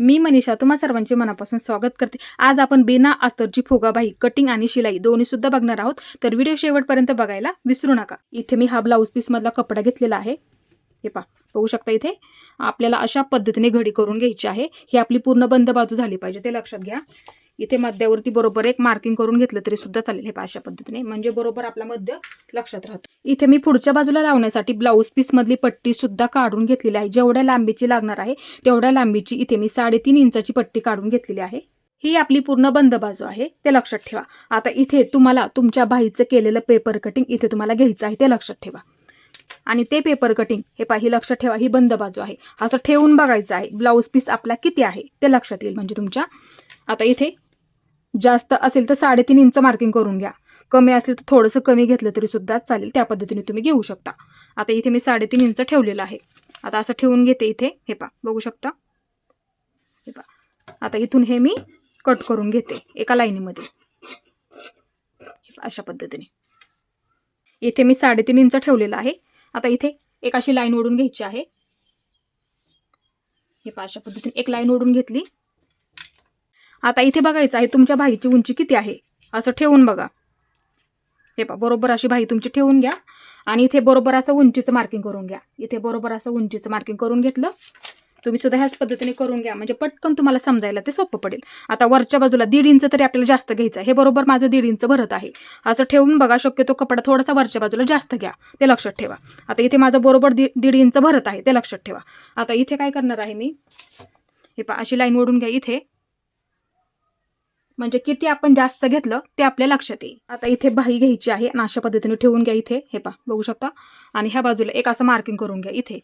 मी मनीषा तुम्हा सर्वांचे मनापासून स्वागत करते. आज आपण बिना अस्तरची फुगाबाई कटिंग आणि शिलाई दोन्ही सुद्धा बघणार आहोत. तर व्हिडिओ शेवटपर्यंत बघायला विसरू नका. इथे मी हा ब्लाऊज पीस मधला कपडा घेतलेला आहे. हे पा बघू शकता इथे? आपल्याला अशा पद्धतीने घडी करून घ्यायची आहे. ही आपली पूर्ण बंद बाजू झाली पाहिजे ते लक्षात घ्या. इथे मध्यावरती बरोबर एक मार्किंग करून घेतलं तरी सुद्धा चालेल हे अशा पद्धतीने. म्हणजे बरोबर आपला मध्य लक्षात राहतो. इथे मी पुढच्या बाजूला लावण्यासाठी ब्लाऊज पीस मधली पट्टी सुद्धा काढून घेतलेली आहे. जेवढ्या लांबीची लागणार आहे तेवढ्या लांबीची इथे मी साडेतीन इंचाची पट्टी काढून घेतलेली आहे. ही आपली पूर्ण बंद बाजू आहे ते लक्षात ठेवा. आता इथे तुम्हाला तुमच्या बाईचं केलेलं पेपर कटिंग इथे तुम्हाला घ्यायचं आहे ते लक्षात ठेवा. आणि ते पेपर कटिंग हे पाही लक्षात ठेवा ही बंद बाजू आहे. असं ठेवून बघायचं आहे ब्लाऊज पीस आपला किती आहे ते लक्षात येईल. म्हणजे तुमच्या आता इथे जास्त असेल तर साडेतीन इंच मार्किंग करून घ्या. कमी असेल तर थोडंसं कमी घेतलं तरी सुद्धा चालेल. त्या पद्धतीने तुम्ही घेऊ शकता. आता इथे मी साडेतीन इंच ठेवलेलं आहे. आता असं ठेवून घेते इथे. हे पा बघू शकता. हे पा आता इथून हे मी कट करून घेते एका लाईनीमध्ये. हे अशा पद्धतीने. इथे मी साडेतीन इंच ठेवलेलं आहे. आता इथे एक अशी लाईन ओढून घ्यायची आहे. हे पा अशा पद्धतीने एक लाईन ओढून घेतली. आता इथे बघायचं आहे तुमच्या भाईची उंची किती आहे? असं ठेवून बघा. हे पहा बरोबर अशी भाई तुमची ठेवून घ्या आणि इथे बरोबर असं उंचीचं मार्किंग करून घ्या. इथे बरोबर असं उंचीचं मार्किंग करून घेतलं तुम्ही सुद्धा ह्याच पद्धतीने करून घ्या. म्हणजे पटकन तुम्हाला समजायला ते सोपं पडेल. आता वरच्या बाजूला दीड इंच तरी आपल्याला जास्त घ्यायचं आहे. हे बरोबर माझं दीड इंच भरत आहे. असं ठेवून बघा शक्यतो कपडा थोडासा वरच्या बाजूला जास्त घ्या. ते लक्षात ठेवा. आता इथे माझं बरोबर दीड दीड इंच भरत आहे. ते लक्षात ठेवा. आता इथे काय करणार आहे मी? हे पहा अशी लाईन ओढून घ्या इथे. म्हणजे किती आपण जास्त घेतलं ते आपल्या लक्षात येईल. आता इथे बाही घ्यायची आहे. आणि अशा पद्धतीने ठेवून घ्या इथे. हे पहा बघू शकता. आणि ह्या बाजूला एक असं मार्किंग करून घ्या इथे.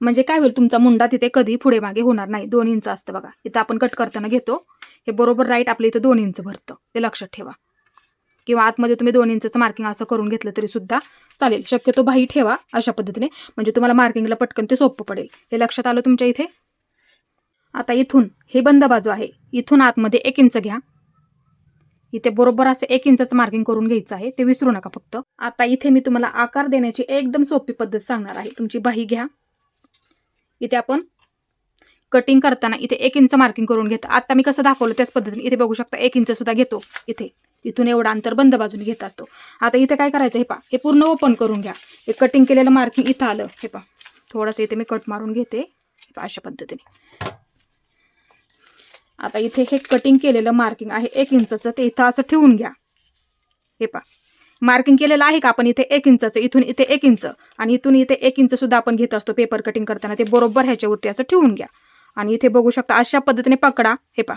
म्हणजे काय होईल तुमचा मुंडा तिथे कधी पुढे मागे होणार नाही. दोन इंच असतं बघा. इथं आपण कट करताना घेतो. हे बरोबर राईट आपल्या इथं दोन इंच भरतं. ते लक्षात ठेवा. किंवा आतमध्ये तुम्ही दोन इंचचं मार्किंग असं करून घेतलं तरी सुद्धा चालेल. शक्यतो बाही ठेवा अशा पद्धतीने. म्हणजे तुम्हाला मार्किंगला पटकन ते सोपं पडेल. हे लक्षात आलं तुमच्या इथे? आता इथून हे बंद बाजू आहे. इथून आतमध्ये एक इंच घ्या. इथे बरोबर असं एक इंचाचं मार्किंग करून घ्यायचं आहे ते विसरू नका फक्त. आता इथे मी तुम्हाला आकार देण्याची एकदम सोपी पद्धत सांगणार आहे. तुमची बाही घ्या. इथे आपण कटिंग करताना इथे एक इंच मार्किंग करून घेतो. आता मी कसं दाखवलं त्याच पद्धतीने इथे बघू शकता एक इंच सुद्धा घेतो इथे. इथून एवढं अंतर बंद बाजूने घेत असतो. आता इथे काय करायचं हे पा हे पूर्ण ओपन करून घ्या. हे कटिंग केलेलं मार्किंग इथं आलं. हे पा थोडंसं इथे मी कट मारून घेते. अशा पद्धतीने. आता इथे हे कटिंग केलेलं मार्किंग आहे एक इंचचं ते इथं असं ठेवून घ्या. हे पा मार्किंग केलेलं आहे का? आपण इथे एक इंचाचं इथून इथे एक इंच. आणि इथून इथे एक इंच सुद्धा आपण घेत असतो पेपर कटिंग करताना ते बरोबर ह्याच्यावरती असं ठेवून घ्या. आणि इथे बघू शकता अशा पद्धतीने पकडा. हे पा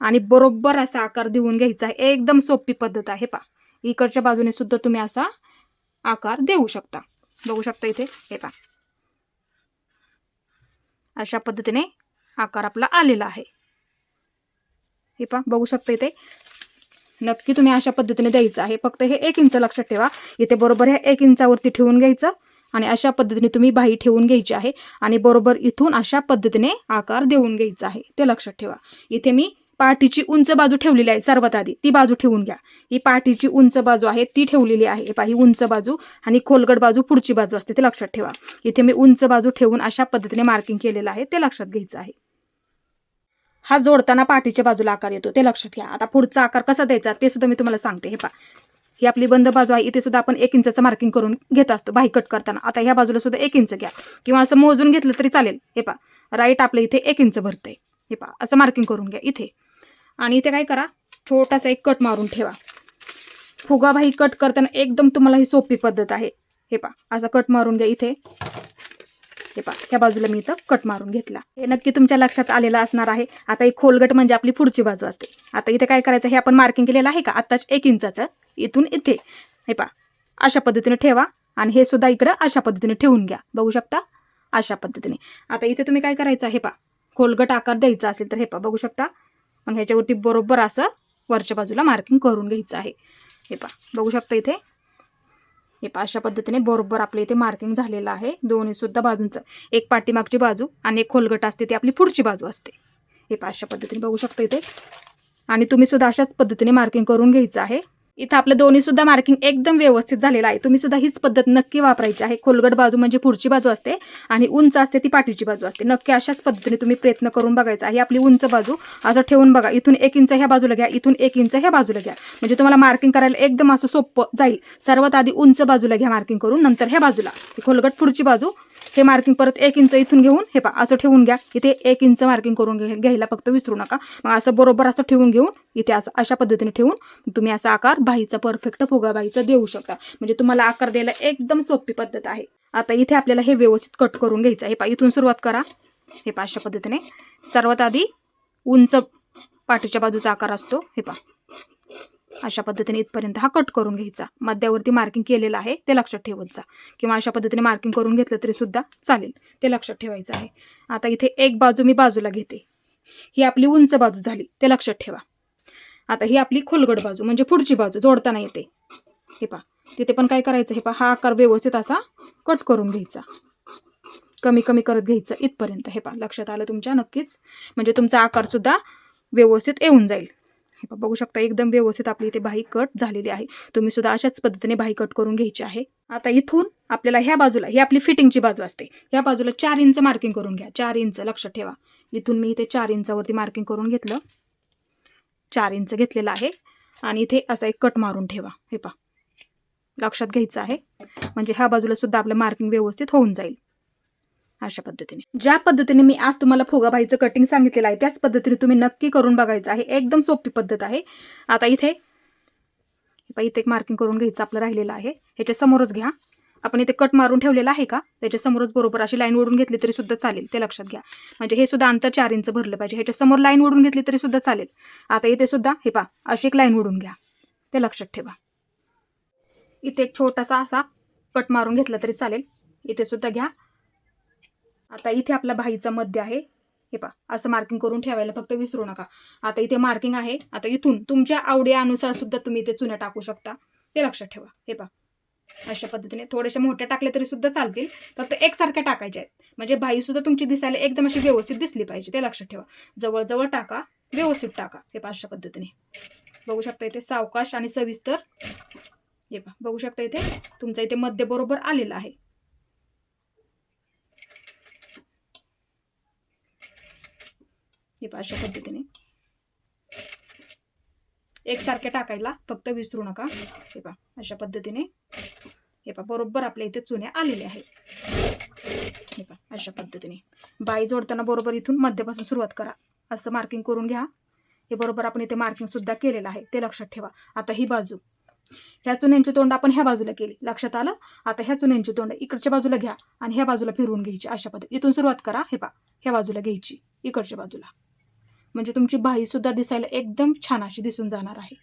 आणि बरोबर असा आकार देऊन घ्यायचा आहे. एकदम सोपी पद्धत आहे. पा इकडच्या बाजूने सुद्धा तुम्ही असा आकार देऊ शकता. बघू शकता इथे. हे पा अशा पद्धतीने आकार आपला आलेला आहे. हे पहा बघू शकता इथे. नक्की तुम्ही अशा पद्धतीने द्यायचं आहे. फक्त हे एक इंच लक्षात ठेवा. इथे बरोबर हे एक इंचावरती ठेवून घ्यायचं आणि अशा पद्धतीने तुम्ही बाही ठेवून घ्यायची आहे आणि बरोबर इथून अशा पद्धतीने आकार देऊन घ्यायचा आहे. ते लक्षात ठेवा. इथे मी पाठीची उंच बाजू ठेवलेली आहे सर्वात आधी. ती बाजू ठेवून घ्या. ही पाठीची उंच बाजू आहे ती ठेवलेली आहे. पहा ही उंच बाजू आणि खोलगट बाजू पुढची बाजू असते ते लक्षात ठेवा. इथे मी उंच बाजू ठेवून अशा पद्धतीने मार्किंग केलेलं आहे ते लक्षात घ्यायचं आहे. हा जोडताना पाठीच्या बाजूला आकार येतो. ते लक्षात घ्या. आता पुढचा आकार कसा द्यायचा ते सुद्धा मी तुम्हाला सांगते. हे पा ही आपली बंद बाजू आहे. इथे सुद्धा आपण एक इंचाचं मार्किंग करून घेत असतो. बाही कट करताना. आता ह्या बाजूला सुद्धा एक इंच घ्या. किंवा असं मोजून घेतलं तरी चालेल. हे पा राईट आपलं इथे एक इंच भरतंय. हे पा असं मार्किंग करून घ्या इथे. आणि इथे काय करा. छोटासा एक कट मारून ठेवा. फुगा बाही कट करताना एकदम तुम्हाला ही सोपी पद्धत आहे. हे पा असं कट मारून घ्या इथे. हे पहा ह्या बाजूला मी इथं कट मारून घेतला. हे नक्की तुमच्या लक्षात आलेलं असणार आहे. आता एक खोलगट म्हणजे आपली पुढची बाजू असते. आता इथे काय करायचं हे आपण मार्किंग केलेलं आहे का? आत्ताच एक इंचाचं इथून इथे. हे पहा अशा पद्धतीने ठेवा आणि हे सुद्धा इकडं अशा पद्धतीने ठेवून घ्या. बघू शकता? अशा पद्धतीने. आता इथे तुम्ही काय करायचं हे पहा खोलगट आकार द्यायचा असेल तर हे पहा बघू शकता? मग ह्याच्यावरती बरोबर असं वरच्या बाजूला मार्किंग करून घ्यायचं आहे. हे पहा बघू शकता इथे? हे अशा पद्धतीने बरोबर आपल्या इथे मार्किंग झालेलं आहे. दोन्ही सुद्धा बाजूंचं. एक पाठीमागची बाजू आणि एक खोलगट असते ती आपली पुढची बाजू असते. हे अशा पद्धतीने बघू शकता इथे. आणि तुम्ही सुद्धा अशाच पद्धतीने मार्किंग करून घ्यायचं आहे. इथं आपलं दोन्ही सुद्धा मार्किंग एकदम व्यवस्थित झालेलं आहे. तुम्ही सुद्धा हीच पद्धत नक्की वापरायची आहे. खोलगट बाजू म्हणजे पुढची बाजू असते आणि उंच असते ती पाठीची बाजू असते. नक्की अशाच पद्धतीने तुम्ही प्रयत्न करून बघायचा आहे. आपली उंच बाजू असं ठेवून बघा. इथून एक इंच ह्या बाजूला घ्या. इथून एक इंच ह्या बाजूला घ्या. म्हणजे तुम्हाला मार्किंग करायला एकदम असं सोपं जाईल. सर्वात आधी उंच बाजूला घ्या मार्किंग करून नंतर ह्या बाजूला. खोलगट पुढची बाजू हे मार्किंग परत एक इंच इथून घेऊन हे पा असं ठेवून घ्या. इथे एक इंच मार्किंग करून घे घ्यायला फक्त विसरू नका. मग असं बरोबर असं ठेवून घेऊन इथे असं अशा पद्धतीने ठेवून तुम्ही असा आकार बाईचा परफेक्ट फुगा बाईचा देऊ शकता. म्हणजे तुम्हाला आकार द्यायला एकदम सोपी पद्धत आहे. आता इथे आपल्याला हे व्यवस्थित कट करून घ्यायचं हे पा इथून सुरुवात करा. हे पा अशा पद्धतीने. सर्वात आधी उंच पाठीच्या बाजूचा आकार असतो. हे पा अशा पद्धतीने इथपर्यंत हा कट करून घ्यायचा. मध्यावरती मार्किंग केलेलं आहे ते लक्षात ठेवायचा. किंवा अशा पद्धतीने मार्किंग करून घेतलं तरी सुद्धा चालेल ते लक्षात ठेवायचं आहे. आता इथे एक बाजू मी बाजूला घेते. ही आपली उंच बाजू झाली ते लक्षात ठेवा. आता ही आपली खोलगड बाजू म्हणजे पुढची बाजू जोडताना येते. हे पा तिथे पण काय करायचं? हे पा हा आकार व्यवस्थित असा कट करून घ्यायचा. कमी कमी करत घ्यायचं इथपर्यंत. हे पा लक्षात आलं तुमच्या नक्कीच? म्हणजे तुमचा आकार सुद्धा व्यवस्थित येऊन जाईल. हे पहा, बघू शकता एकदम व्यवस्थित आपली इथे बाही कट झालेली आहे. तुम्ही सुद्धा अशाच पद्धतीने बाही कट करून घ्यायची आहे. आता इथून आपल्याला ह्या बाजूला ही आपली फिटिंगची बाजू असते. ह्या बाजूला चार इंच मार्किंग करून घ्या. चार इंच लक्षात ठेवा. इथून मी इथे चार इंचावरती मार्किंग करून घेतलं. चार इंच घेतलेलं आहे. आणि इथे असा एक कट मारून ठेवा. हे पा लक्षात घ्यायचं आहे. म्हणजे ह्या बाजूला सुद्धा आपलं मार्किंग व्यवस्थित होऊन जाईल. अशा पद्धतीने. ज्या पद्धतीने मी आज तुम्हाला फुगाबाईचं कटिंग सांगितलेलं आहे त्याच पद्धतीने तुम्ही नक्की करून बघायचं आहे. एकदम सोपी पद्धत आहे. आता इथे इथे एक मार्किंग करून घ्यायचं आपलं राहिलेलं आहे. ह्याच्या समोरच घ्या. आपण इथे कट मारून ठेवलेलं आहे का? त्याच्यासमोरच बरोबर अशी लाईन ओढून घेतली तरी सुद्धा चालेल. ते लक्षात घ्या. म्हणजे हे सुद्धा अंतर चार इंच भरलं पाहिजे. ह्याच्यासमोर लाईन ओढून घेतली तरी सुद्धा चालेल. आता इथे सुद्धा हे पा अशी एक लाईन ओढून घ्या. ते लक्षात ठेवा. इथे एक छोटासा असा कट मारून घेतला तरी चालेल. इथे सुद्धा घ्या. आता इथे आपला भाईचा मध्य आहे. हे पा असं मार्किंग करून ठेवायला फक्त विसरू नका. आता इथे मार्किंग आहे. आता इथून तुमच्या आवडीनुसार सुद्धा तुम्ही इथे चुन्या टाकू शकता. ते लक्षात ठेवा. हे पा अशा पद्धतीने थोडेसे मोठ्या टाकले तरी सुद्धा चालतील. फक्त एकसारख्या टाकायच्या आहेत. म्हणजे भाई सुद्धा तुमची दिसायला एकदम अशी व्यवस्थित दिसली पाहिजे. ते लक्षात ठेवा. जवळजवळ टाका. व्यवस्थित टाका. हे पा अशा पद्धतीने. बघू शकता इथे सावकाश आणि सविस्तर. हे पा बघू शकता इथे तुमचा इथे मध्य बरोबर आलेला आहे. हे पहा अशा पद्धतीने. एकसारखे टाकायला फक्त विसरू नका. हे पहा अशा पद्धतीने. हे पहा बरोबर आपल्या इथे चुन्या आलेल्या आहेत. हे पहा अशा पद्धतीने. बाई जोडताना बरोबर इथून मध्यापासून सुरुवात करा. असं मार्किंग करून घ्या. हे बरोबर आपण इथे मार्किंग सुद्धा केलेलं आहे. ते लक्षात ठेवा. आता ही बाजू. ह्या चुन्यांची तोंड आपण ह्या बाजूला केली. लक्षात आलं? आता ह्या चुन्यांची तोंड इकडच्या बाजूला घ्या आणि ह्या बाजूला फिरवून घ्यायची. अशा पद्धती. इथून सुरुवात करा. हे पा ह्या बाजूला घ्यायची. इकडच्या बाजूला. म्हणजे तुमची बाही सुद्धा दिसायला एकदम छान अशी दिसून जाणार आहे.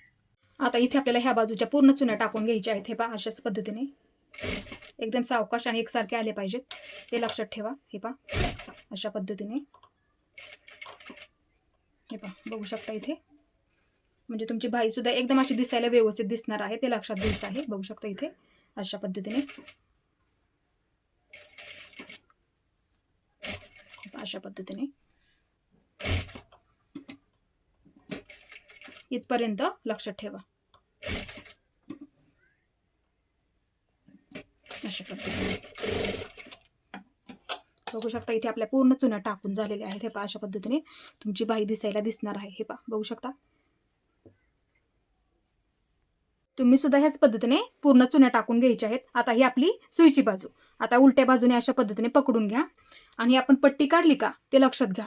आता इथे आपल्याला ह्या बाजूच्या पूर्ण चुन्या टाकून घ्यायच्या आहेत. हे पा अशाच पद्धतीने. एकदम सावकाश आणि एकसारखे आले पाहिजेत. ते लक्षात ठेवा. हे पा अशा पद्धतीने. हे पा बघू शकता इथे. म्हणजे तुमची भाईसुद्धा एकदम अशी दिसायला व्यवस्थित दिसणार आहे. ते लक्षात घ्यायचं आहे. बघू शकता इथे अशा पद्धतीने. अशा पद्धतीने. इथपर्यंत लक्षात ठेवा. अशा पद्धतीने. बघू शकता इथे आपल्या पूर्ण चुन्या टाकून झालेल्या आहेत. हे पहा अशा पद्धतीने तुमची बाई दिसायला दिसणार आहे. हे पा बघू शकता. तुम्ही सुद्धा ह्याच पद्धतीने पूर्ण चुन्या टाकून घ्यायच्या आहेत. आता ही आपली सुईची बाजू. आता उलट्या बाजूने अशा पद्धतीने पकडून घ्या. आणि आपण पट्टी काढली का ते लक्षात घ्या.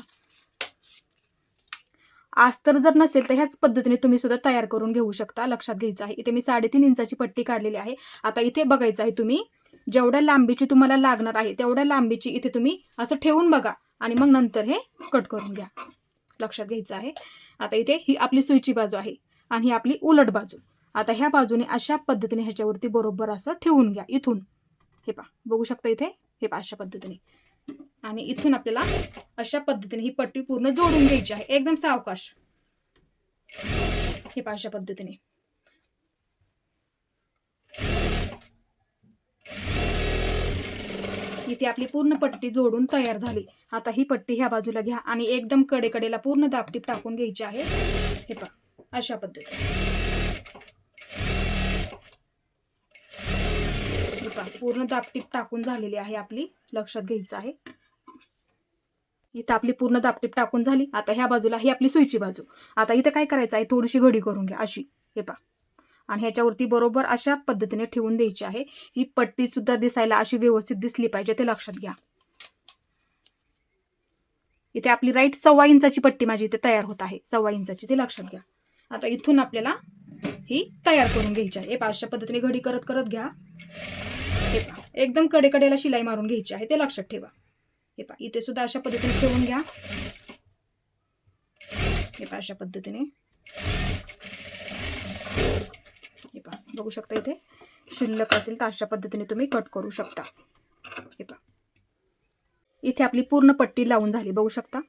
अस्तर जर नसेल तर ह्याच पद्धतीने तुम्ही सुद्धा तयार करून घेऊ शकता. लक्षात घ्यायचं आहे. इथे मी साडेतीन इंचाची पट्टी काढलेली आहे. आता इथे बघायचं आहे तुम्ही जेवढ्या लांबीची तुम्हाला लागणार आहे तेवढ्या लांबीची इथे तुम्ही असं ठेवून बघा आणि मग नंतर हे कट करून घ्या. लक्षात घ्यायचं आहे. आता इथे ही आपली सुईची बाजू आहे आणि ही आपली उलट बाजू. आता ह्या बाजूने अशा पद्धतीने ह्याच्यावरती बरोबर असं ठेवून घ्या. इथून. हे पा बघू शकता इथे? हे पा अशा पद्धतीने. आणि इथून आपल्याला अशा पद्धतीने ही पट्टी पूर्ण जोडून घ्यायची आहे. एकदम सावकाश. हे अशा पद्धतीने. इथे आपली पूर्ण पट्टी जोडून तयार झाली. आता ही पट्टी ह्या बाजूला घ्या आणि एकदम कडेकडेला पूर्ण दापटीप टाकून घ्यायची आहे. हे पहा अशा पद्धतीने. पूर्ण दापटीप टाकून झालेली आहे आपली. लक्षात घ्यायचं आहे. इथं आपली पूर्ण दापटीप टाकून झाली. आता ह्या बाजूला ही आपली सुईची बाजू. आता इथं काय करायचं? आहे थोडीशी घडी करून घ्या. अशी. हे पा आणि ह्याच्यावरती बरोबर अशा पद्धतीने ठेवून द्यायची आहे. ही पट्टी सुद्धा दिसायला अशी व्यवस्थित दिसली पाहिजे ते लक्षात घ्या. इथे आपली राईट सव्वा इंचाची पट्टी माझी इथे तयार होत आहे. सव्वा इंचाची. ते लक्षात घ्या. आता इथून आपल्याला ही तयार करून घ्यायची आहे. हे अशा पद्धतीने घडी करत करत घ्या. हे एकदम कडेकडेला शिलाई मारून घ्यायची आहे. ते लक्षात ठेवा. हे पहा इथे सुद्धा अशा पद्धतीने ठेवून घ्या. हे पा अशा पद्धतीने. हे पहा बघू शकता इथे शिल्लक असेल तर अशा पद्धतीने तुम्ही कट करू शकता. हे पहा. इथे आपली पूर्ण पट्टी लावून झाली बघू शकता.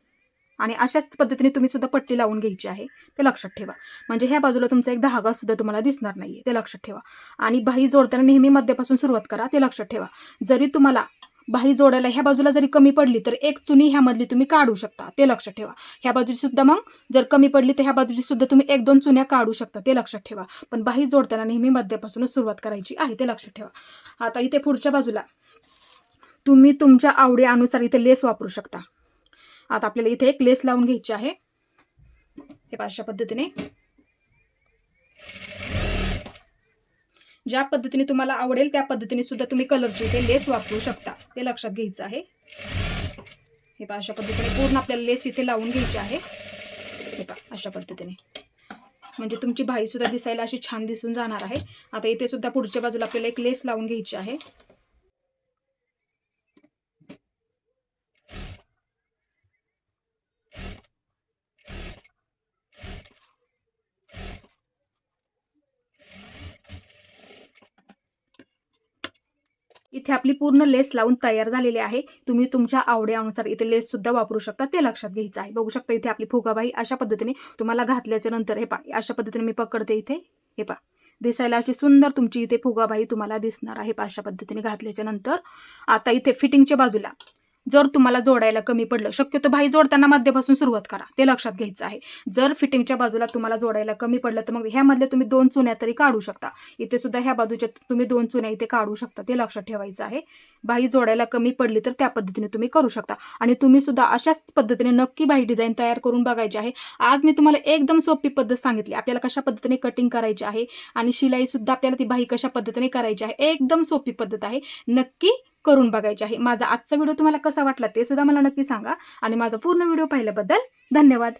आणि अशाच पद्धतीने तुम्ही सुद्धा पट्टी लावून घ्यायची आहे ते लक्षात ठेवा. म्हणजे ह्या बाजूला तुमचा एक धागा सुद्धा तुम्हाला दिसणार नाहीये ते लक्षात ठेवा. आणि बाही जोडताना नेहमी मध्यापासून सुरुवात करा ते लक्षात ठेवा. जरी तुम्हाला बाही जोडायला ह्या बाजूला जरी कमी पडली तर एक चुनी ह्यामधली तुम्ही काढू शकता. ते लक्षात ठेवा. ह्या बाजूची सुद्धा मग जर कमी पडली तर ह्या बाजूची सुद्धा तुम्ही एक दोन चुन्या काढू शकता. ते लक्षात ठेवा. पण बाही जोडताना नेहमी मध्यापासूनच सुरुवात करायची आहे ते लक्षात ठेवा. आता इथे पुढच्या बाजूला तुम्ही तुमच्या आवडीनुसार इथे लेस वापरू शकता. आता आपल्याला इथे एक लेस लावून घ्यायची आहे. हे पाचशा अशा पद्धतीने. ज्या पद्धतीने तुम्हाला आवडेल त्या पद्धतीने सुद्धा तुम्ही कलरची इथे लेस वापरू शकता. ते लक्षात घ्यायचं आहे. हे पहा अशा पद्धतीने पूर्ण आपल्याला लेस इथे लावून घ्यायची आहे. हे पहा अशा पद्धतीने. म्हणजे तुमची भाईसुद्धा दिसायला अशी छान दिसून जाणार आहे. आता इथे सुद्धा पुढच्या बाजूला आपल्याला एक लेस लावून घ्यायची आहे. इथे आपली पूर्ण लेस लावून तयार झालेली आहे. तुम्ही तुमच्या आवड्यानुसार इथे लेस सुद्धा वापरू शकता. ते लक्षात घ्यायचं आहे. बघू शकता इथे आपली फुगाबाई अशा पद्धतीने तुम्हाला घातल्याच्या नंतर हे पा अशा पद्धतीने मी पकडते इथे. हे पा दिसायला अशी सुंदर तुमची इथे फुगाबाई तुम्हाला दिसणार आहे पा अशा पद्धतीने घातल्याच्या नंतर. आता इथे फिटिंगच्या बाजूला. जर तुम्हाला जोडायला कमी पडलं शक्यतो बाई जोडताना मध्यापासून सुरुवात करा ते लक्षात घ्यायचं आहे. जर फिटिंगच्या बाजूला तुम्हाला जोडायला कमी पडलं तर मग ह्यामधले तुम्ही दोन चुन्या तरी काढू शकता. इथे सुद्धा ह्या बाजूच्या तुम्ही दोन चुन्या इथे काढू शकता ते लक्षात ठेवायचं आहे. बाई जोडायला कमी पडली तर त्या पद्धतीने तुम्ही करू शकता. आणि तुम्ही सुद्धा अशाच पद्धतीने नक्की बाई डिझाईन तयार करून बघायची आहे. आज मी तुम्हाला एकदम सोपी पद्धत सांगितली. आपल्याला कशा पद्धतीने कटिंग करायची आहे आणि शिलाई सुद्धा आपल्याला ती बाई कशा पद्धतीने करायची आहे एकदम सोपी पद्धत आहे. नक्की करून बघायची आहे. माझा आजचा व्हिडिओ तुम्हाला कसा वाटला ते सुद्धा मला नक्की सांगा. आणि माझा पूर्ण व्हिडिओ पाहिल्याबद्दल धन्यवाद.